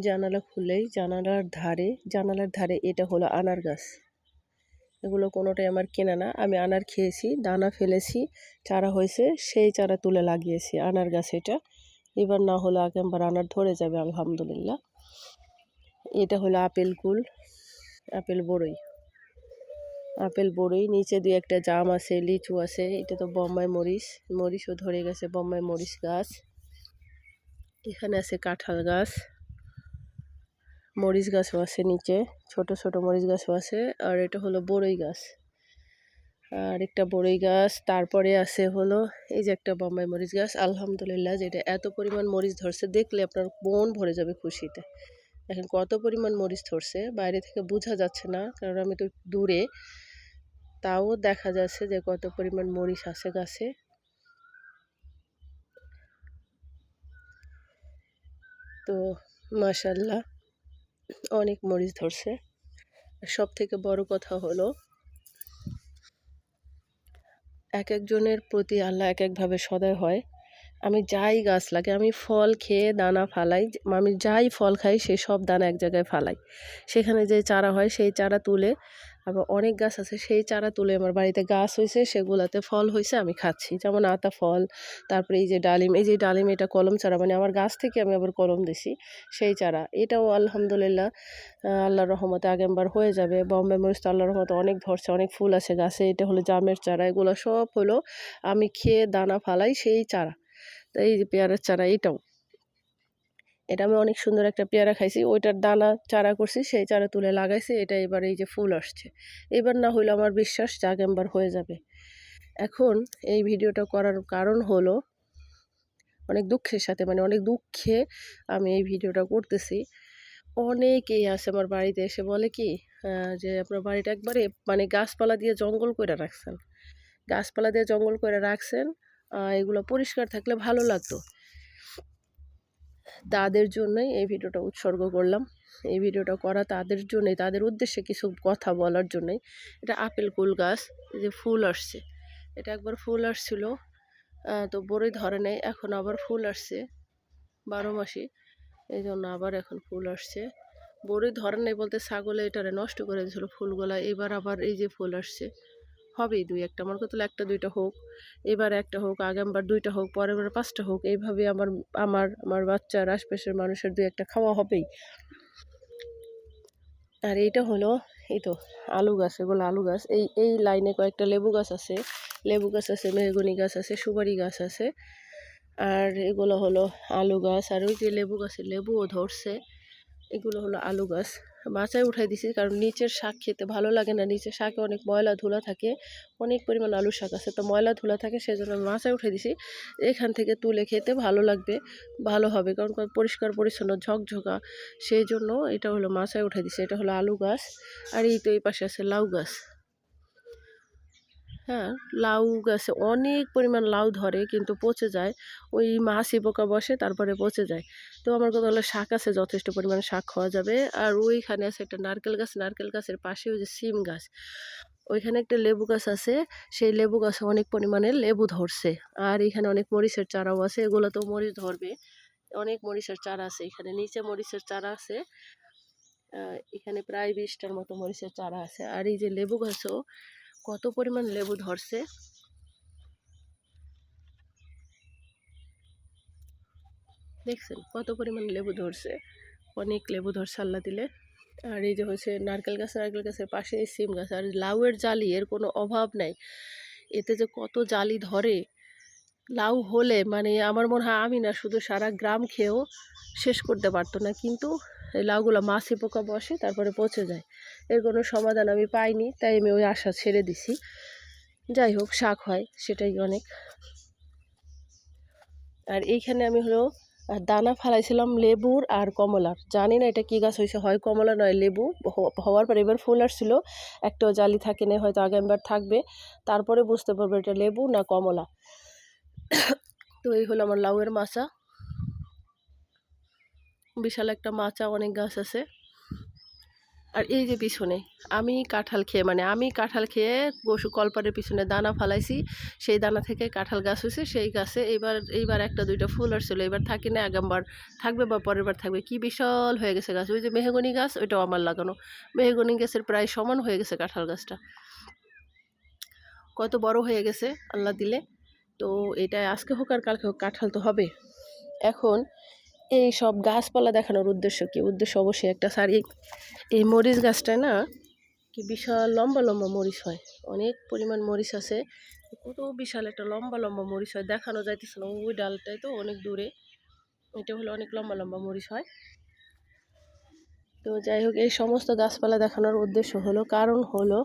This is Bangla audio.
জানালা খুলেই জানালার ধারে জানালার ধারে এটা হলো আনার গাছ। এগুলো কোনোটাই আমার কেনা না। আমি আনার খেয়েছি, দানা ফেলেছি, চারা হয়েছে, সেই চারা তুলে লাগিয়েছি, আনার গাছ এটা। এবার না হলে একবার আনার ধরে যাবে, আলহামদুলিল্লাহ। এটা হলো আপেল কুল, আপেল বড়ই। আপেল বড়ই, নিচে দুই একটা জাম আছে, লিচু আছে, এটা তো বোম্বাই মরিচ, মরিচও ধরে গেছে বোম্বাই মরিচ গাছ। এখানে আছে কাঁঠাল গাছ। মরিচ গাছও আছে নিচে, ছোট ছোট মরিচ গাছও আছে, আর এটা হলো বড়ই গাছ। আর একটা বড়ই গাছ, তারপরে আছে হলো এই যে একটা বোম্বাই মরিচ গাছ। আলহামদুলিল্লাহ যেটা এত পরিমাণ মরিচ ধরছে, দেখলে আপনার মন ভরে যাবে খুশিতে। এখন কত পরিমাণ মরিচ ধরছে, বাইরে থেকে বোঝা যাচ্ছে না, কারণ আমি তো দূরে। তাও দেখা যাচ্ছে যে কত পরিমাণ মরিচ আছে গাছে। তো মাশাল্লাহ অনেক মরিচ ধরছে। সব থেকে বড় কথা হলো এক একজনের প্রতি আল্লাহ এক একভাবে সদয় হয়। আমি যাই গাছ লাগে আমি ফল খেয়ে দানা ফালাই, আমি যাই ফল খাই, সে সব দানা এক জায়গায় ফালাই। সেখানে যে চারা হয়, সেই চারা তুলে আবার অনেক গাছ আছে, সেই চারা তুলে আমার বাড়িতে গাছ হয়েছে সেগুলাতে ফল হয়েছে আমি খাচ্ছি। যেমন আতা ফল, তারপরে এই যে ডালিম, এই যে ডালিম, এটা কলম চারা মানে আমার গাছ থেকে আমি আবার কলম দিছি, সেই চারা। এটাও আলহামদুলিল্লাহ আল্লাহর রহমতে আগেমবার হয়ে যাবে। বম্বে মরিচ তো আল্লাহর রহমতে অনেক ধরছে অনেক ফুল আছে গাছে, এটা হলো জামের চারা, এগুলো সব হলো আমি খেয়ে দানা ফালাই সেই চারা। এই যে পেয়ারার চারা, এটাও। এটা আমি অনেক সুন্দর একটা পেয়ারা খাইছি, ওইটার দানা চারা করছি, সেই চারা তুলে লাগাইছি, এটা এবার এই যে ফুল আসছে। এবার না হইলে আমার বিশ্বাস জাগেম্বার হয়ে যাবে। এখন এই ভিডিওটা করার কারণ হলো, অনেক দুঃখের সাথে মানে অনেক দুঃখে আমি এই ভিডিওটা করতেছি। অনেকেই আছে আমার বাড়িতে এসে বলে কি যে আপনার বাড়িটা একবারে মানে গাছপালা দিয়ে জঙ্গল করে রাখছেন। গাছপালা দিয়ে জঙ্গল করে রাখছেন এগুলো পরিষ্কার থাকলে ভালো লাগতো। তাদের জন্যই এই ভিডিওটা উৎসর্গ করলাম। এই ভিডিওটা করা তাদের জন্যই, তাদের উদ্দেশ্যে কিছু কথা বলার জন্যই। এটা আপেল কুল গাছ যে ফুল আসছে। এটা একবার ফুল আসছিল তো বড়ই ধরে নেই, এখন আবার ফুল আসছে, বারো মাসি এই জন্য আবার এখন ফুল আসছে। বড়ই ধরে নেই বলতে ছাগলে এটারে নষ্ট করে দিয়েছিল ফুলগুলা, এবার আবার এই যে ফুল আসছে। হবেই, দুই একটা। আমার কথা একটা দুইটা হোক, এবার একটা হোক, আগামবার দুইটা হোক, পরের বার পাঁচটা হোক, এইভাবে আমার আমার আমার বাচ্চার আশপাশের মানুষের দুই একটা খাওয়া হবেই। আর এইটা হলো, এই তো আলু গাছ, এগুলো আলু গাছ। এই এই লাইনে কয়েকটা লেবু গাছ আছে। লেবু গাছ আছে, মেহগুনি গাছ আছে, সুপারি গাছ আছে। আর এগুলো হলো আলু গাছ। আর ওই যে লেবু গাছে লেবুও ধরছে। এগুলো হলো আলু গাছ। মাচায় উঠাই দিছি। কারণ নিচের শাক খেতে ভালো লাগে না। নিচের শাকে অনেক ময়লা ধুলা থাকে। অনেক পরিমাণ আলু শাক আছে। তো ময়লা ধুলা থাকে সেজন্য আমি মাচায় উঠাই দিছি। এখান থেকে তুলে খেতে ভালো লাগবে। ভালো হবে। কারণ পরিষ্কার, পরিচ্ছন্ন, ঝকঝকা। সেই জন্য এটা হলো মাচায় উঠাই দিছি। এটা হলো আলু গাছ। আর এই তো এই পাশে আছে লাউ গাছ। হ্যাঁ লাউ গাছে অনেক পরিমাণ লাউ ধরে কিন্তু পচে যায়। ওই মাছি পোকা বসে, তারপরে পচে যায়। তো আমার কথা হলো শাক আছে, যথেষ্ট পরিমাণে শাক খাওয়া যাবে। আর ওইখানে আছে একটা নারকেল গাছ, নারকেল গাছের পাশে ওই যে সিম গাছ। ওইখানে একটা লেবু গাছ আছে, সেই লেবু গাছে অনেক পরিমাণে লেবু ধরছে। আর এখানে অনেক মরিচের চারাও আছে, এগুলো তো মরিচ ধরবে। অনেক মরিচের চারা আছে এখানে, নিচে মরিচের চারা আছে। এখানে প্রায় বিশটার মতো মরিচের চারা আছে। আর এই যে লেবু গাছও কত পরিমাণ লেবু ধরছে। দেখছেন কত পরিমাণ লেবু ধরছে। অনেক লেবু ধরছে আল্লাহ দিলে। আর এই যে হচ্ছে নারকেল গাছ, নারকেল গাছের পাশে সিম গাছ, আর লাউয়ের জালি, এর কোনো অভাব নাই। এতে যে কত জালি ধরে, লাউ হলে মানে আমার মনে হয় আমি না, শুধু সারা গ্রাম খেয়েও শেষ করতে পারতো না। কিন্তু এই লাউগুলো মাছি পোকা বসে, তারপরে পচে যায়। এর কোনো সমাধান আমি পাইনি, তাই আমি ওই আশা ছেড়ে দিছি। যাই হোক, শাক হয়, সেটাই অনেক। আর এইখানে আমি হলো দানা ফালাইছিলাম লেবুর আর কমলার। জানি না এটা কী গাছ হয়েছে হয় কমলা নয় লেবু। হওয়ার পর এবার ফুল আসছিল একটা জালি থাকে না হয়তো আগামীবার থাকবে। তারপরে বুঝতে পারব এটা লেবু না কমলা। তো এই হলো আমার লাউয়ের মাচা। বিশাল একটা মাচা, অনেক গাছ আছে। আর এই যে পিছনে, আমি কাঁঠাল খেয়ে মানে আমি কাঁঠাল খেয়ে পশু কলপারের পিছনে দানা ফালাইছি, সেই দানা থেকে কাঁঠাল গাছ হয়েছে, সেই গাছে এইবার এইবার একটা দুইটা ফুল আসছিল এবার থাকি না আগামবার থাকবে বা পরের বার থাকবে, কি বিশাল হয়ে গেছে গাছ, ওই যে মেহগনি গাছ, ওইটাও আমার লাগানো, মেহগনি গাছের প্রায় সমান হয়ে গেছে কাঁঠাল গাছটা। কত বড় হয়ে গেছে, আল্লাহ দিলে, তো এটা আজকে হোক আর কালকে হোক, কাঁঠাল তো হবে এখন এই সব গাছপালা দেখানোর উদ্দেশ্য কি? উদ্দেশ্য অবশ্যই একটা শাড়ি এই মরিচ গাছটা না কি বিশাল লম্বা লম্বা মরিচ হয়। অনেক পরিমাণ মরিচ আছে। কত বিশাল একটা লম্বা লম্বা মরিচ হয়। দেখানো যাইতেছে না। ওই ডালটাই তো অনেক দূরে। এটা হলো অনেক লম্বা লম্বা মরিচ হয়। তো যাই হোক, এই সমস্ত গাছপালা দেখানোর উদ্দেশ্য হলো, কারণ হলো